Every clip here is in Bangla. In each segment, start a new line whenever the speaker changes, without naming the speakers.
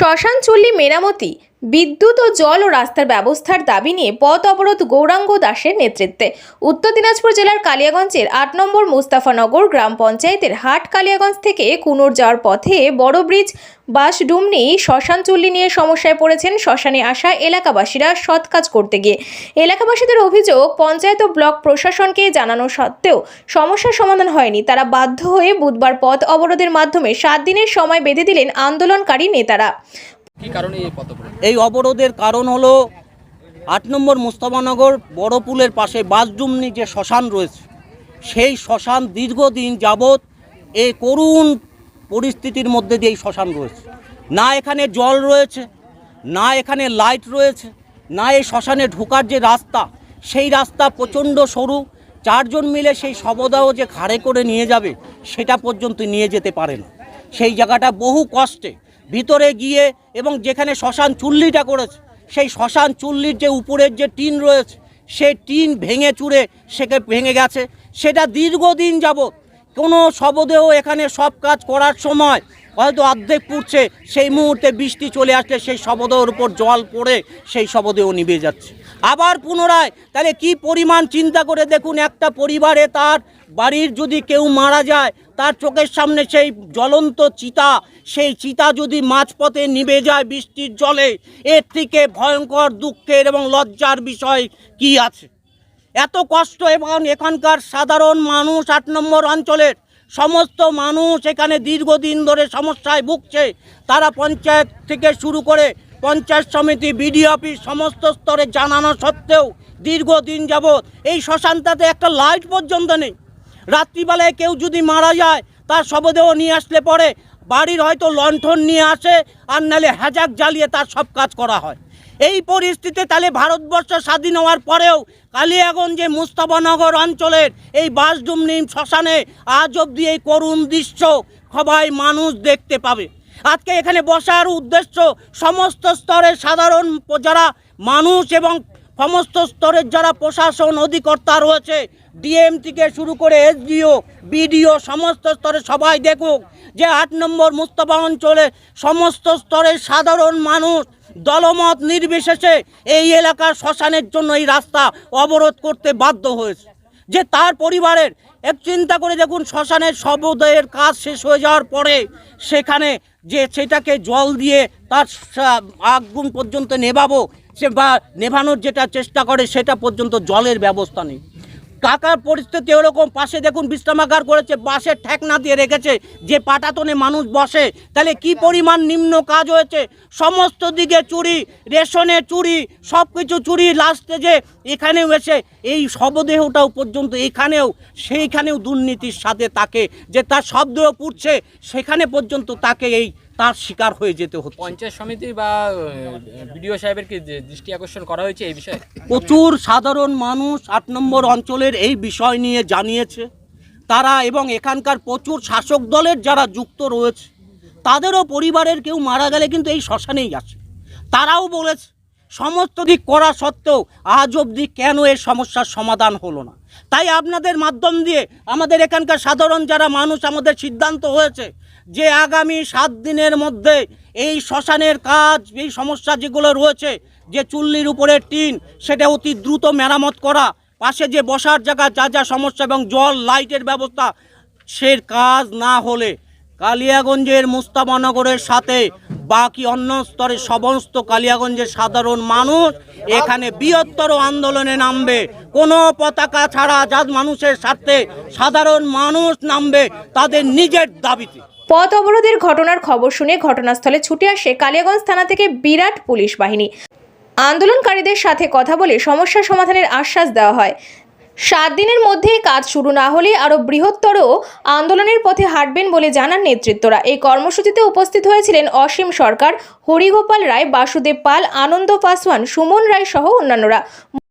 শ্মশান চুল্লি মেরামতি বিদ্যুৎ ও জল ও রাস্তার ব্যবস্থার দাবি নিয়ে পথ অবরোধ গৌরাঙ্গ দাসের নেতৃত্বে। উত্তর দিনাজপুর জেলার কালিয়াগঞ্জের আট নম্বর মুস্তাফানগর গ্রাম পঞ্চায়েতের হাট কালিয়াগঞ্জ থেকে কুনোর যাওয়ার পথে বড় ব্রিজ বাস ডুমনি শ্মশান চুল্লি নিয়ে সমস্যায় পড়েছেন শ্মশানে আসা এলাকাবাসীরা সৎ কাজ করতে গিয়ে। এলাকাবাসীদের অভিযোগ, পঞ্চায়েত ও ব্লক প্রশাসনকে জানানো সত্ত্বেও সমস্যার সমাধান হয়নি। তারা বাধ্য হয়ে বুধবার পথ অবরোধের মাধ্যমে সাত দিনের সময় বেঁধে দিলেন আন্দোলনকারী নেতারা।
এই
অবরোধের কারণ হলো আট নম্বর মুস্তফানগর বড় পুলের পাশে বাসডুমনি যে শ্মশান রয়েছে, সেই শ্মশান দীর্ঘদিন যাবৎ এই করুণ পরিস্থিতির মধ্যে দিয়ে এই শ্মশান রয়েছে। না এখানে জল রয়েছে, না এখানে লাইট রয়েছে, না এই শ্মশানে ঢোকার যে রাস্তা, সেই রাস্তা প্রচণ্ড সরু। চারজন মিলে সেই শবদাহ যে ঘাড়ে করে নিয়ে যাবে, সেটা পর্যন্ত নিয়ে যেতে পারে না। সেই জায়গাটা বহু কষ্টে ভিতরে গিয়ে এবং যেখানে শ্মশান চুল্লিটা করেছে, সেই শ্মশান চুল্লির যে উপরের যে টিন রয়েছে, সেই টিন ভেঙে চুড়ে সেকে ভেঙে গেছে। সেটা দীর্ঘদিন যাব কোনো শবদেহ এখানে সব কাজ করার সময় হয়তো অর্ধেক পুড়ছে, সেই মুহূর্তে বৃষ্টি চলে আসলে সেই শবদেহর উপর জল পড়ে সেই শবদেহ নিভে যাচ্ছে। আবার পুনরায়, তাহলে কি পরিমাণ চিন্তা করে দেখুন একটা পরিবারে তার বাড়ির যদি কেউ মারা যায়, তার চোখের সামনে সেই জ্বলন্ত চিতা, সেই চিতা যদি মাঝপথে নিভে যায় বৃষ্টির জলে, এর থেকে ভয়ঙ্কর দুঃখের এবং লজ্জার বিষয় কি আছে? এত কষ্ট এবং এখানকার সাধারণ মানুষ আট নম্বর অঞ্চলের, সমস্ত মানুষ এখানে দীর্ঘদিন ধরে সমস্যায় ভুগছে, তারা পঞ্চায়েত থেকে শুরু করে পঞ্চায়েত সমিতি বিডি অফিস সমস্ত স্তরে জানানো সত্ত্বেও দীর্ঘদিন যাবৎ এই শ্মশানটাতে একটা লাইট পর্যন্ত নেই। রাত্রিবেলায় কেউ যদি মারা যায়, তার শবদেহ নিয়ে আসলে পরে বাড়ির হয়তো লণ্ঠন নিয়ে আসে, আর নালে হ্যাজাক জ্বালিয়ে তার সব কাজ করা হয়। এই পরিস্থিতিতে তাহলে ভারতবর্ষ স্বাধীন হওয়ার পরেও কালিয়াগঞ্জে মুস্তাফানগর অঞ্চলের এই বাসডুমনি শ্মশানে আজ অব্দি এই করুণ দৃশ্য সবাই মানুষ দেখতে পাবে। আজকে এখানে বসার উদ্দেশ্য সমস্ত স্তরের সাধারণ যারা মানুষ এবং সমস্ত স্তরের যারা প্রশাসন অধিকর্তা রয়েছে, ডিএম থেকে শুরু করে এসডিও, বিডিও, সমস্ত স্তরে সবাই দেখুক যে আট নম্বর মুস্তফা অঞ্চলে সমস্ত স্তরের সাধারণ মানুষ দলমত নির্বিশেষে এই এলাকার শ্মশানের জন্য এই রাস্তা অবরোধ করতে বাধ্য হয়েছে। যে তার পরিবারের, এক চিন্তা করে দেখুন শ্মশানের শবদেহের কাজ শেষ হয়ে যাওয়ার পরে সেখানে যে সেটাকে জল দিয়ে তার আগুন পর্যন্ত নেভাবো, সে বা, নেভানোর যেটা চেষ্টা করে সেটা পর্যন্ত জলের ব্যবস্থা নেই। কাকার পরিস্থিতি ওরকম পাশে দেখুন বিশ্রামাগার করেছে, বাঁশের ঠেকনা দিয়ে রেখেছে, যে পাটাতনে মানুষ বসে। তাহলে কি পরিমাণ নিম্ন কাজ হয়েছে? সমস্ত দিকে চুরি, রেশনে চুরি সব কিছু চুরি, লাস্টে যে এখানেও এসে এই শবদেহটাও পর্যন্ত এখানেও, সেইখানেও দুর্নীতির সাথে তাকে, যে তার শবদেহ পুড়ছে, সেখানে পর্যন্ত তাকে এই তার শিকার হয়ে যেতে হচ্ছে।
পঞ্চায়েত সমিতি বা বিডিও সাহেবের কি দৃষ্টি আকর্ষণ করা হয়েছে এই বিষয়ে?
প্রচুর সাধারণ মানুষ আট নম্বর অঞ্চলের এই বিষয় নিয়ে জানিয়েছে। তারা এবং এখানকার প্রচুর শাসক দলের যারা যুক্ত রয়েছে তাদেরও পরিবারের কেউ মারা গেলে কিন্তু এই শ্মশানেই আসে। তারাও বলেছে সমস্ত দিক করা সত্ত্বেও আজ অবধি কেন এর সমস্যার সমাধান হলো না? তাই আপনাদের মাধ্যম দিয়ে আমাদের এখানকার সাধারণ যারা মানুষ আমাদের সিদ্ধান্ত হয়েছে যে আগামী সাত দিনের মধ্যে এই শ্মশানের কাজ, এই সমস্যা যেগুলো রয়েছে, যে চুল্লির উপরে টিন, সেটা অতি দ্রুত মেরামত করা, পাশে যে বসার জায়গা, যা যা সমস্যা এবং জল, লাইটের ব্যবস্থা, সে কাজ না হলে কালিয়াগঞ্জের মুস্তাফানগরের সাথে বাকি অন্য স্তরে সমস্ত কালিয়াগঞ্জের সাধারণ মানুষ এখানে বৃহত্তর আন্দোলনে নামবে। কোনো পতাকা ছাড়া যা মানুষের সাথে সাধারণ মানুষ নামবে তাদের নিজের দাবিতে।
পথ অবরোধের ঘটনার খবর শুনে ঘটনাস্থলে ছুটে আসে কালিয়াগঞ্জ থানা থেকে বিরাট পুলিশ বাহিনী। আন্দোলনকারীদের সাথে কথা বলে সমস্যা সমাধানের আশ্বাস দেওয়া হয়। সাত দিনের মধ্যে কাজ শুরু না হলে আরও বৃহত্তর আন্দোলনের পথে হাঁটবেন বলে জানান নেতৃত্বরা। এই কর্মসূচিতে উপস্থিত হয়েছিলেন অসীম সরকার, হরিগোপাল রায়, বাসুদেব পাল, আনন্দ পাসওয়ান, সুমন রায় সহ অন্যান্যরা।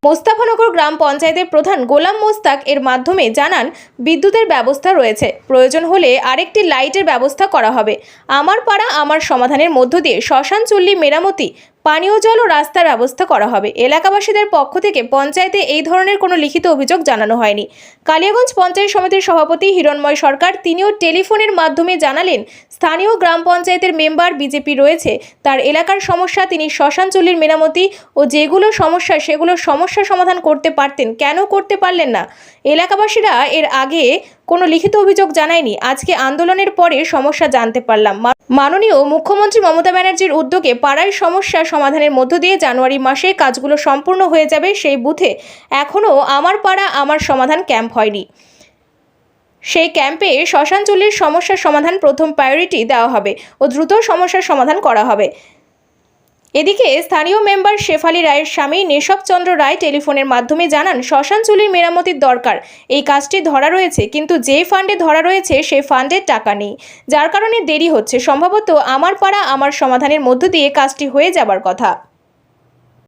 মোস্তাফানগর গ্রাম পঞ্চায়েতের প্রধান গোলাম মোস্তাক এর মাধ্যমে জানান, বিদ্যুতের ব্যবস্থা রয়েছে। প্রয়োজন হলে আরেকটি লাইটের ব্যবস্থা করা হবে। আমার পাড়া আমার সমাধানের মধ্য দিয়ে শ্মশান চুল্লি মেরামতি পানীয় জল ও রাস্তার ব্যবস্থা করা হবে। এলাকাবাসীদের পক্ষ থেকে পঞ্চায়েতে এই ধরনের কোনো লিখিত অভিযোগ জানানো হয়নি। কালিয়াগঞ্জ পঞ্চায়েত সমিতির সভাপতি হিরণময় সরকার তিনিও টেলিফোনের মাধ্যমে জানালেন, স্থানীয় গ্রাম পঞ্চায়েতের মেম্বার বিজেপি রয়েছে, তার এলাকার সমস্যা তিনি শ্মশান চুল্লির মেরামতি ও যেগুলো সমস্যা সেগুলো সমস্যা সমাধান করতে পারতেন, কেন করতে পারলেন না? এলাকাবাসীরা এর আগে কোনো লিখিত অভিযোগ জানায়নি। আজকে আন্দোলনের পরে সমস্যা জানতে পারলাম। মাননীয় মুখ্যমন্ত্রী মমতা ব্যানার্জির উদ্যোগে পাড়ায় সমস্যা সমাধানের মধ্য দিয়ে জানুয়ারি মাসে কাজগুলো সম্পূর্ণ হয়ে যাবে সেই বুথে এখনও আমার পাড়া, আমার সমাধান ক্যাম্প হয়নি। সেই ক্যাম্পে শ্মশান চুল্লির সমস্যার সমাধান প্রথম প্রায়োরিটি দেওয়া হবে ও দ্রুত সমস্যার সমাধান করা হবে। এদিকে স্থানীয় মেম্বার শেফালি রায়ের স্বামী নেশব চন্দ্র রায় টেলিফোনের মাধ্যমে জানান, শ্মশান চুলির মেরামতির দরকার। এই কাজটি ধরা রয়েছে, কিন্তু যে ফান্ডে ধরা রয়েছে, সে ফান্ডের টাকা নেই। যার কারণে দেরি হচ্ছে। সম্ভবত আমার পাড়া আমার সমাধানের মধ্য দিয়ে কাজটি হয়ে যাবার কথা।